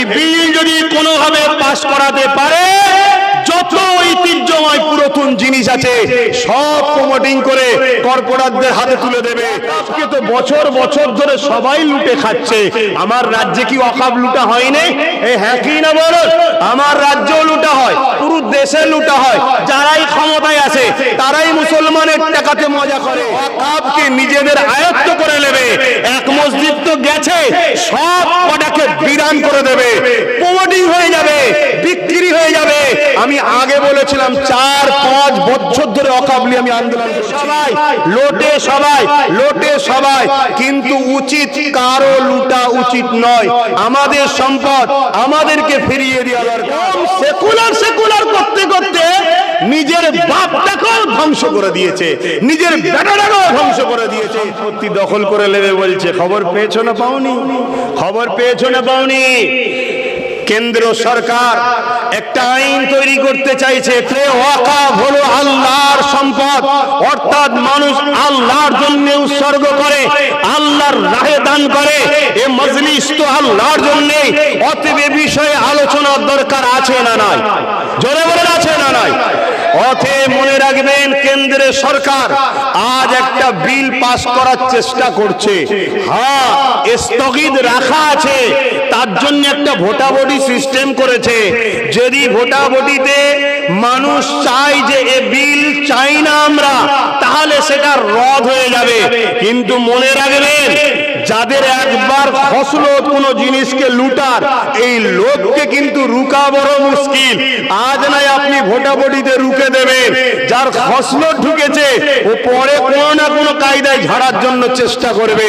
এই বিল যদি কোনোভাবে পাশ করাতে পারে যত ঐতিহ্যময় পুরাতন জিনিস আছে, সব প্রমোটিং করে কর্পোরেটদের হাতে তুলে দেবে। আজকে তো বছর বছর ধরে সবাই লুটে খাচ্ছে। আমার রাজ্যে কি অকাব লুটা হয়নি এই হ্যাঁ কি না বলো? আমার রাজ্যেও লুটা হয়, পুরো দেশে লুটা হয়। যারাই ক্ষমতায় আছে, তারাই মুসলমানের টাকাতে মজা করে। অকাবকে নিজেদের আয়ত্ত করে নেবে। এক মসজিদ তো গেছে, সব কটাকে বিরান করে দেবে প্রমোটিং হয়ে যাবে বিক্রি হয়ে যাবে আমি আগে বলেছিলাম চার পাঁচ বছর ধরে অকাবলি আমি আন্দোলন সবাই লোটে সবাই লোটে সবাই কিন্তু উচিত কারও লুটা উচিত নয়। আমাদের সম্পদ আমাদেরকে ফিরিয়ে দেওয়া দরকার। সেকুলার সেকুলার করতে করতে নিজের বাপটাকেও ধ্বংস করে দিয়েছে। নিজের বেটাটাকেও ধ্বংস করে দিয়েছে। সত্যি দখল করে নেবে বলছে। খবর পেয়েছ না পাওনি? খবর পেয়েছ না পাওনি? কেন্দ্র সরকার একটা আইন তৈরি করতে চাইছে হলো আল্লাহর সম্পদ। অর্থাৎ মানুষ আল্লাহর জন্য উৎসর্গ করে, আল্লাহর রাহে দান করে। এ মজলিস তো আল্লাহর জন্য অতএব বিষয়ে আলোচনার দরকার আছে না নাই? জোরে বলে আছে না নাই? অথে মনে রাখবেন, কেন্দ্রের সরকার আজ একটা বিল পাস করার চেষ্টা করছে। হ্যাঁ স্থগিত রাখা আছে। তার জন্য একটা ভোটাভুটি সিস্টেম করেছে। যদি ভোটাভুটিতে মানুষ চায় যে এ বিল চাই না আমরা, তাহলে সেটা রদ হয়ে যাবে। কিন্তু মনে রাখবেন যাদের একবার ফসল কোন জিনিসকে লুটার, এই লোককে কিন্তু রুকা বড় মুশকিল। আজ নাই আপনি ভোটাভুটিতে রুকে দেবেন। যার ফসল ঢুকেছে, ও পরে কোনো না কোনো কায়দায় ঝাড়ার জন্য চেষ্টা করবে।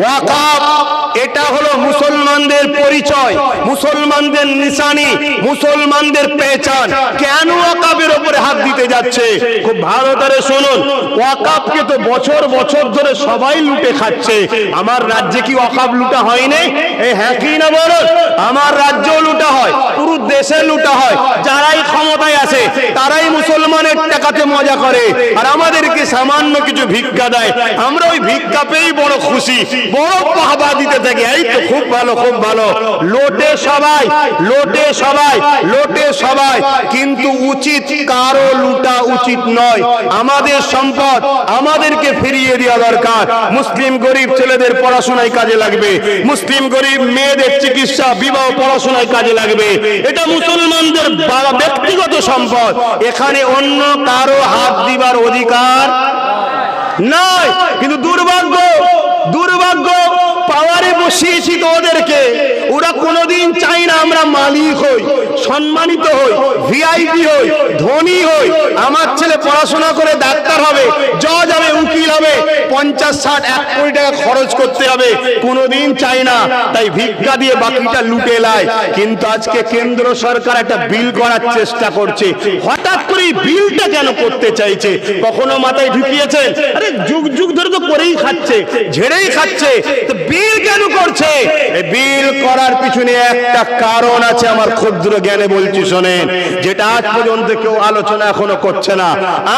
ওয়াকাফ, এটা হলো মুসলমানদের পরিচয়, মুসলমানদের নিশানি, মুসলমানদের পেহচান। কেন ওয়াকাবের উপরে হাত দিতে যাচ্ছে? খুব ভালো করে শুনুন। ওয়াকাবকে তো বছর বছর ধরে সবাই লুটে খাচ্ছে। আমার রাজ্যে কি অকাব লুটা হয়নি? এই হ্যাঁ কি না বলুন আমার রাজ্য লুটা হয়, পুরো দেশে লুটা হয়। যারাই ক্ষমতায় আছে, তারাই মুসলমানের টাকাতে মজা করে। আর আমাদেরকে সামান্য কিছু ভিক্ষা দেয়। আমরা ওই ভিক্ষা পেয়েই বড় খুশি। বড় পাহাবা দিতে থাকি। এই তো খুব ভালো খুব ভালো। লোটে সবাই লোটে সবাই লোটে সবাই। কিন্তু উচিত কারও লুটা উচিত নয়। আমাদের সম্পদ আমাদেরকে ফিরিয়ে দেওয়া দরকার। মুসলিম গরিব ছেলেদের পড়াশোনায় কাজে লাগবে। মুসলিম গরিব মেয়েদের চিকিৎসা, বিবাহ, পড়াশোনায় কাজে লাগবে। এটা মুসলমানদের ব্যক্তিগত সম্পদ। এখানে অন্য কারও হাত দিবার অধিকার নয়। কিন্তু দুর্ভাগ্য দুর্ভাগ্য পাওয়ারে বসিয়েছি তো ওদেরকে ওরা কোনোদিন চাই না আমরা মালিক হই, সম্মানিত হই ভিআইপি হই, ধনী হই। আমার ছেলে পড়াশোনা করে ডাক্তার হবে, জজ হবে, উকিল হবে। পঞ্চাশ, ষাট, এক কোটি টাকা খরচ করতে হবে। কোনোদিন চাই না। তাই ভিক্ষা দিয়ে বাকিটা লুটে লায় কিন্তু আজকে কেন্দ্র সরকার একটা বিল করার চেষ্টা করছে। হঠাৎ করে বিলটা কেন করতে চাইছে? কখনো মাথায় ঢুকিয়েছেন? আরে যুগ যুগ ধরে তো করেই খাচ্ছে, ঝেড়েই খাচ্ছে। তো বিল কেন করছে? বিল করার পিছনে একটা কারণ আছে আমার ক্ষুদ্র জ্ঞানে বলছি, শোনেন, যেটা আজ পর্যন্ত কেউ আলোচনা এখনও করছে না।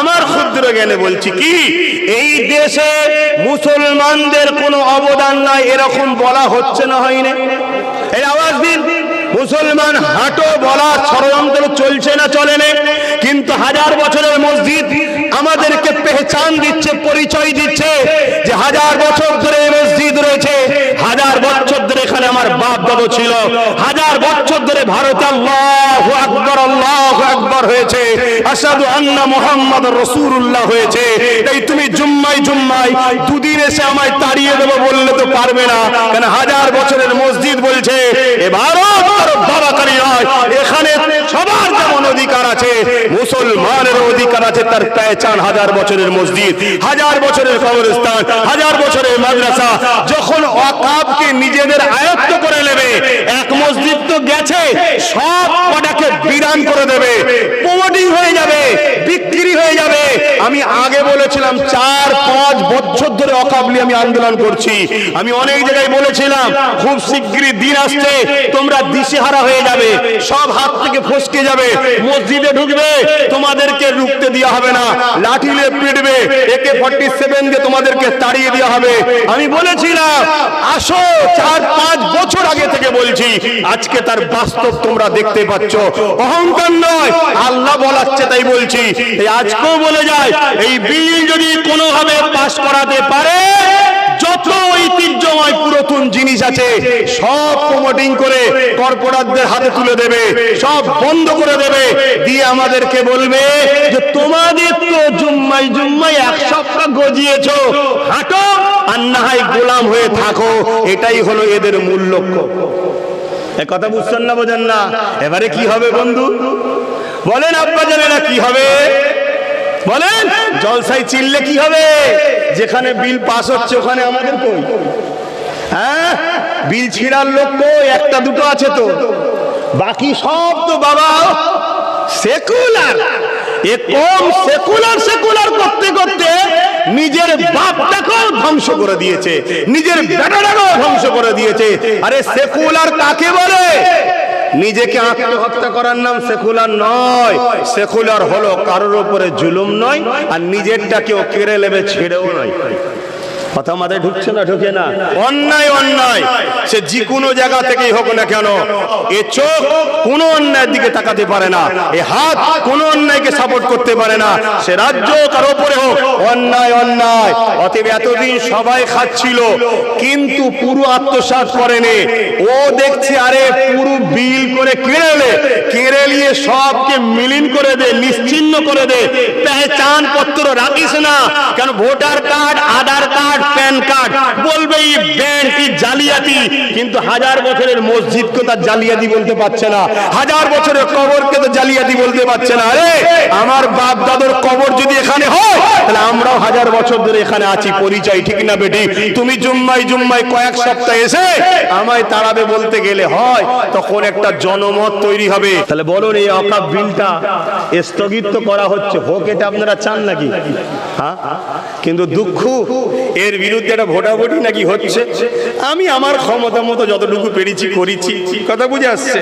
আমার ক্ষুদ্র জ্ঞানে বলছি কি? এই দেশে মুসলমানদের কোনো অবদান নাই, এরকম বলা হচ্ছে না, হয়নি। এই আওয়াজ দিন। মুসলমান হাঁটো, বলা ষড়যন্ত্র চলছে না, চলে না। কিন্তু হাজার বছরের মসজিদ আমাদেরকে পেহচান দিচ্ছে, পরিচয় দিচ্ছে যে হাজার বছর ধরে মসজিদ রয়েছে। হাজার বছর ধরে এখানে আমার বাপ দাদু ছিল। হাজার বছর ধরে ভারতে আল্লাহ আকবর আল্লাহ আকবর হয়েছে। আসাদু আন্না মোহাম্মদ রসুল্লাহ হয়েছে। এই তুমি জুম্মাই জুম্মাই দুদিন এসে আমায় তাড়িয়ে দেবো বললে তো পারবে না। কেন হাজার বছরের মসজিদ বলছে, এ ভারত বাবা কারি নয়, এখানে সবার অধিকার আছে মুসলমানের অধিকার আছে তার পেহচান হাজার বছরের মসজিদ, হাজার বছরের কবরস্থান, হাজার বছরের মাদ্রাসা। যখন অকাবকে নিজেদের আয়ত্ত করে নেবে, এক মসজিদ তো গেছে, সব কটাকে বিরান করে দেবে প্রমোটিং হয়ে যাবে, বিক্রি হয়ে যাবে। আমি আগে বলেছিলাম, চার পাঁচ বছর ধরে অকাবলি আমি আন্দোলন করছি। আমি অনেক জায়গায় বলেছিলাম, খুব শিগগিরই দিন আসছে, তোমরা দিশেহারা হয়ে যাবে, সব হাত থেকে ফসকে যাবে মসজিদে ঢুকবে, তোমাদেরকে রুখতে দেওয়া হবে না। লাঠিলে পিটবে একে ফর্টি সেভেন দিয়ে তোমাদেরকে তাড়িয়ে দেওয়া হবে। আমি বলেছিলাম, আসো, চার পাঁচ বছর আগে থেকে বলছি, আজকে তার বাস্তব তোমরা দেখতে পাচ্ছ। অহংকার নয়, আল্লাহ বলাচ্ছে তাই বলছি। আজকেও বলে যায়, এই বিল যদি কোনোভাবে পাশ করাতে পারে পুরাতন জিনিস আছে, সব প্রমোটিং করে কর্পোরেটদের হাতে তুলে দেবে, সব বন্ধ করে দেবে। দিয়ে আমাদেরকে বলবে যে, তোমাদের তো জুম্মাই জুম্মাই এক সপ্তাহ গজিয়েছো, হাঁটো আর না হয় গোলাম হয়ে থাকো। এটাই হলো এদের মূল লক্ষ্য। কথা বুঝছেন না, বোঝেন না? এবারে কি হবে বন্ধু? বলেন আব্বা জানেরা কি হবে? বলেন জলসাই চিনলে কি হবে? যেখানে বিল পাস হচ্ছে ওখানে আমাদের কই? হ্যাঁ? বিল ছিঁড়ার লোক একটা দুটো আছে তো। বাকি সব তো বাবা সেকুলার। এ কম সেকুলার সেকুলার করতে করতে নিজের ধ্বংস করে দিয়েছে। নিজের ধ্বংস করে দিয়েছে। আরে সেকুলার বলে? নিজেকে আত্মহত্যা করার নাম সেকুলার নয়। সেকুলার হলো কারোর জুলুম নয়, আর নিজেরটা কেউ কেড়ে নেবে, ছেড়েও নয়। কথা মাথায় ঢুকছে না, ঢুকে না? অন্যায় অন্যায়। সে যে কোনো জায়গা থেকেই হোক না কেন, এ চোখ কোনো অন্যায়ের দিকে তাকাতে পারে না, এ হাত কোনো অন্যায়কে সাপোর্ট করতে পারে না, সে রাজ্য তার উপরে হোক। অন্যায় অন্যায়। অতএব এতদিন সবাই খাচ্ছিল, কিন্তু পুরো আত্মসাৎ করেনি। ও দেখছে, আরে পুরো বিল করে কেড়েলে কেড়ে নিয়ে সবকে মিলিন করে দে, নিশ্চিন্ন করে দে। পেহচান পত্র রাখিস না, কেন voter card, Aadhaar card PAN card. বলবে এই ব্যাংক জালিয়াতি? কিন্তু হাজার বছরের মসজিদকে তার জালিয়াতি বলতে পারছে না। হাজার বছরের কবরকে তো জালিয়াতি বলতে পারছে না। আরে, আমার বাপ দাদুর কবর যদি এখানে হয়, তাহলে আমরাও হাজার বছর ধরে এখানে আছি। পরিচয় ঠিক না বেটি? তুমি জুম্মাই জুম্মাই কয়েক সপ্তাহ এসে আমায় তাড়াবে বলতে গেলে হয়, তখন একটা জনমত তৈরি হবে। তাহলে বলুন এই অকাপ বিলটা স্থগিত করা হচ্ছে। হোক, এটা আপনারা চান নাকি? হ্যাঁ? কিন্তু দুঃখ, এর বিরুদ্ধে একটা ভোটাভুটি নাকি হচ্ছে? আমি আমার ক্ষমতা মতো যতটুকু পেরেছি, করেছি, কথা বুঝে আসছে।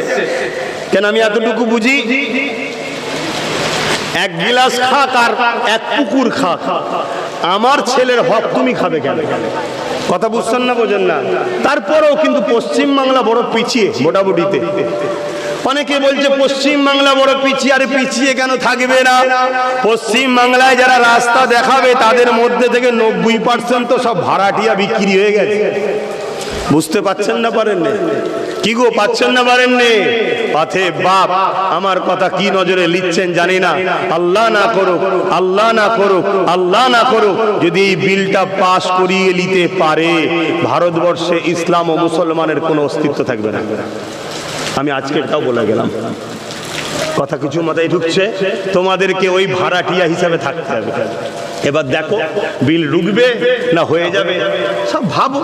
কেন আমি এতটুকু বুঝি? এক গিলাস খাক আর এক পুকুর খাক। আমার ছেলের হক তুমি খাবে কেন? কথা বুঝছেন না, বোঝেন না? তারপরেও কিন্তু পশ্চিম বাংলা বড় পিছিয়ে মোটামুটিতে অনেকে বলছে পশ্চিম বাংলা বড় পিছিয়ে, আরে পিছিয়ে কেন থাকবে না? পশ্চিম বাংলায় যারা রাস্তা দেখাবে, তাদের মধ্যে থেকে নব্বই পার্সেন্ট তো সব ভাড়াটিয়া বিক্রি হয়ে গেছে। বুঝতে পাচ্ছেন না পারেন কি গো, পাচ্ছেন না পারেন পাথে বাপ, আমার কথা কি নজরে লিখছেন জানি না। আল্লাহ না করুক, আল্লাহ না করুক, আল্লাহ না করুক, যদি এই বিলটা পাশ করিয়ে নিতে পারে, ভারতবর্ষে ইসলাম ও মুসলমানের কোনো অস্তিত্ব থাকবে না। আমি আজকেরটাও বলে গেলাম। কথা কিছু মাথায় ঢুকছে, তোমাদেরকে ওই ভাড়াটিয়া হিসাবে থাকতে হবে। এবার দেখো, বিল রুকবে না হয়ে যাবে, সব ভাবো।